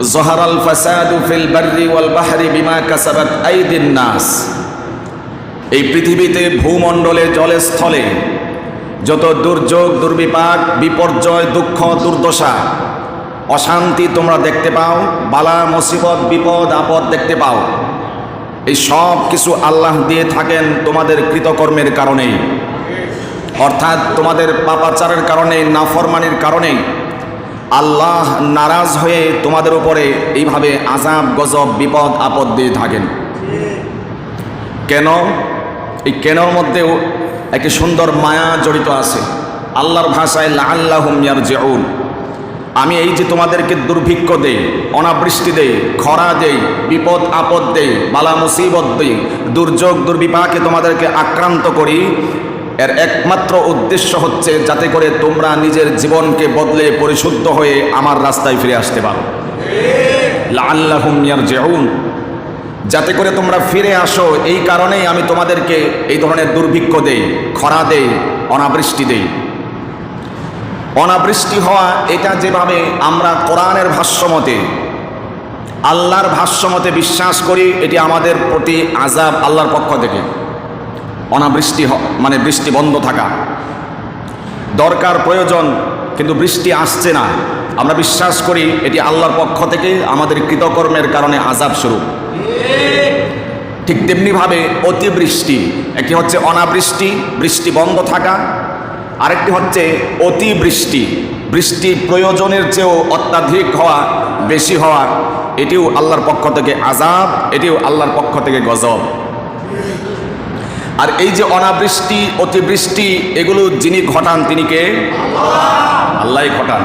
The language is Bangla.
জহারাল ফাসাদু ফিল বাররি ওয়াল বাহরি বিমা কাসাবাত আইদিন নাস। এই পৃথিবীতে ভূমণ্ডলে জলে স্থলে যত দুর্যোগ, দুর্বিপাক, বিপর্যয়, দুঃখ, দুর্দশা, অশান্তি তোমরা দেখতে পাও, বালা, মুসিবত, বিপদ, আপদ দেখতে পাও। এই সব কিছু আল্লাহ দিয়ে থাকেন তোমাদের কৃতকর্মের কারণেই। অর্থাৎ তোমাদের পাপাচারের কারণে নাফরমানির কারণে আল্লাহ নারাজ হয়ে তোমাদের উপরে এইভাবে আজাব গজব, বিপদ, আপদ দিয়ে থাকেন। কেন? এই কেনর মধ্যেও একটি সুন্দর মায়া জড়িত আছে। আল্লাহর ভাষায় লাল্লাহুম ইয়ারজিউন। আমি এই যে তোমাদেরকে দুর্ভিক্ষ দেই, অনাবৃষ্টি দেই, খরা দেই, বিপদ, আপদ দেই বালা মুসিবত দেই, দুর্যোগ, দুর্বিপাকে তোমাদেরকে আক্রান্ত করি এর একমাত্র উদ্দেশ্য হচ্ছে যাতে করে তোমরা নিজের জীবনকে বদলে পরিশুদ্ধ হয়ে আমার রাস্তায় ফিরে আসতে পারো। লাল্লাহুম ইয়ারজিউন। যাতে করে তোমরা ফিরে আসো, এই কারণেই আমি তোমাদেরকে এই ধরনের দুর্ভিক্ষ দেই, খরা দেই, অনাবৃষ্টি দেই। অনাবৃষ্টি হওয়া, এটা যেভাবে আমরা কোরআনের ভাষ্যমতে আল্লাহর ভাষ্যমতে বিশ্বাস করি, এটি আমাদের প্রতি আজাব আল্লাহর পক্ষ থেকে। অনাবৃষ্টি মানে বৃষ্টি বন্ধ থাকা। দরকার, প্রয়োজন, কিন্তু বৃষ্টি আসছে না। আমরা বিশ্বাস করি এটি আল্লাহর পক্ষ থেকে আমাদের কৃতকর্মের কারণে আজাব স্বরূপ ঠিক তেমনিভাবে অতিবৃষ্টি, একটি হচ্ছে অনাবৃষ্টি, বৃষ্টি বন্ধ থাকা, আরেকটি হচ্ছে অতিবৃষ্টি, বৃষ্টি প্রয়োজনের চেয়েও অত্যাধিক হওয়া, বেশি হওয়া, এটিও আল্লাহর পক্ষ থেকে আজাব এটিও আল্লাহর পক্ষ থেকে গজব। আর এই যে অনাবৃষ্টি অতিবৃষ্টি এগুলো যিনি ঘটান তিনি কে? আল্লাহ ঘটান।